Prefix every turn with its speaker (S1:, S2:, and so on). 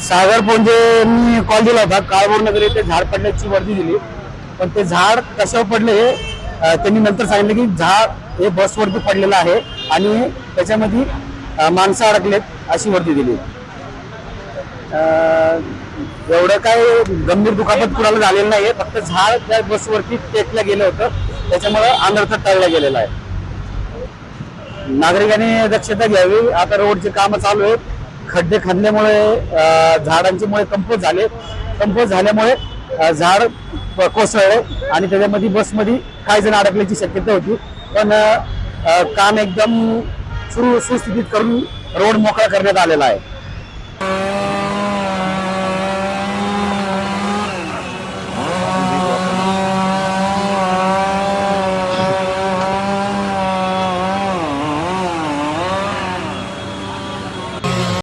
S1: सागर पोंजेंनी call दिला होता. काळभोर नगर येथे झाड पडण्याची वर्दी दिली. पण ते झाड कशावर पडले हे त्यांनी नंतर सांगितलं की झाड हे बसवरती पडलेलं आहे आणि त्याच्यामध्ये माणसं अडकलेत अशी वर्दी दिली. अं, एवढं काय गंभीर दुखापत कुणाला झालेलं नाहीये. फक्त झाड त्या बसवरती टेकलं गेलं होतं. त्याच्यामुळे अनर्थ टळला गेलेला आहे. नागरिकांनी दक्षता घ्यावी. आता रोडचे कामं चालू आहेत. खड्डे खांदल्यामुळे झाडांचे मुळे कंपोज झाले. कंपोज झाल्यामुळे झाड प- कोसळले आणि त्याच्यामध्ये बसमध्ये काही जण अडकल्याची शक्यता होती. पण काम एकदम सुरू सुस्थितीत करून रोड मोकळा करण्यात आलेला आहे.